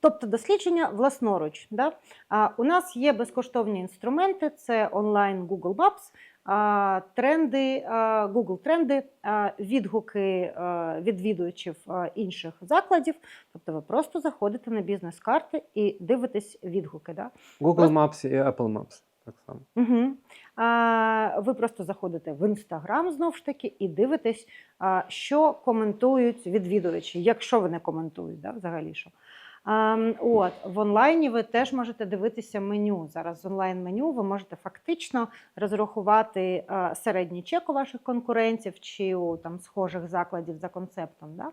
Тобто дослідження власноруч. Да? А, у нас є безкоштовні інструменти: це онлайн Google Maps, а, тренди, а, Google тренди, а, відгуки а, відвідувачів а, інших закладів. Тобто ви просто заходите на бізнес-карти і дивитесь відгуки. Да? Google Maps і Apple Maps. Так само. Угу. А, ви просто заходите в інстаграм знову ж таки і дивитесь, а, що коментують відвідувачі, якщо вони коментують, да, взагалі що. А, м, от, в онлайні ви теж можете дивитися меню. Зараз з онлайн-меню ви можете фактично розрахувати середній чек у ваших конкурентів чи у там, схожих закладів за концептом. Да?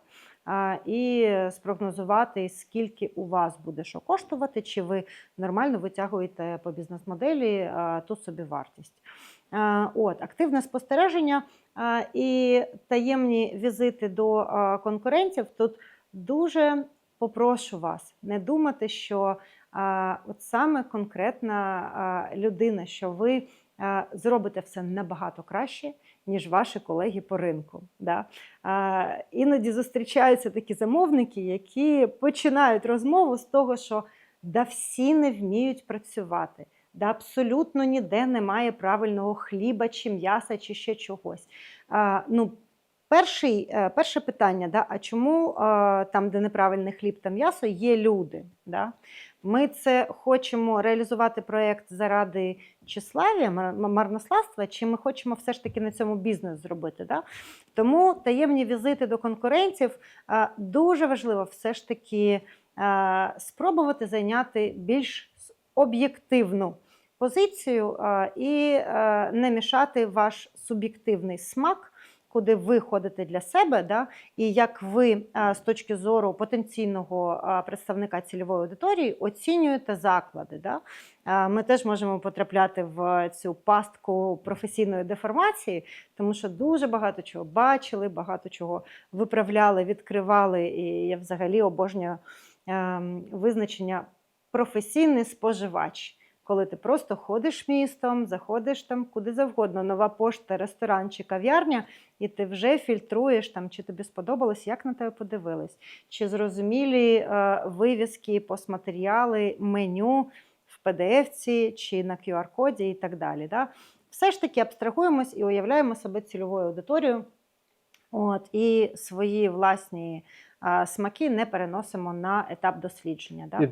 І спрогнозувати, скільки у вас буде що коштувати, чи ви нормально витягуєте по бізнес-моделі ту собі вартість. От, активне спостереження і таємні візити до конкурентів. Тут дуже попрошу вас не думати, що от саме конкретна людина, що ви зробите все набагато краще, ніж ваші колеги по ринку. Да? А, іноді зустрічаються такі замовники, які починають розмову з того, що да всі не вміють працювати. Да абсолютно ніде немає правильного хліба, чи м'яса, чи ще чогось. А, ну, перший, е, перше питання: да, а чому а, там, де неправильний хліб та м'ясо, є люди? Да? Ми це хочемо реалізувати проєкт заради мар- марнославства, чи ми хочемо все ж таки на цьому бізнес зробити? Да? Тому таємні візити до конкурентів а, дуже важливо все ж таки спробувати зайняти більш об'єктивну позицію і не мішати ваш суб'єктивний смак. Куди ви ходите для себе, да, і як ви з точки зору потенційного представника цільової аудиторії оцінюєте заклади. Да? Ми теж можемо потрапляти в цю пастку професійної деформації, тому що дуже багато чого бачили, багато чого виправляли, відкривали. І я взагалі обожнюю ем, визначення професійний споживач. Коли ти просто ходиш містом, заходиш там куди завгодно, нова пошта, ресторан чи кав'ярня, і ти вже фільтруєш там, чи тобі сподобалось, як на тебе подивились, чи зрозумілі е, вивіски, постматеріали, меню в PDF-ці чи на QR-коді і так далі. Да? Все ж таки абстрагуємось і уявляємо себе цільовою аудиторією. От, і свої власні смаки не переносимо на етап дослідження. Да?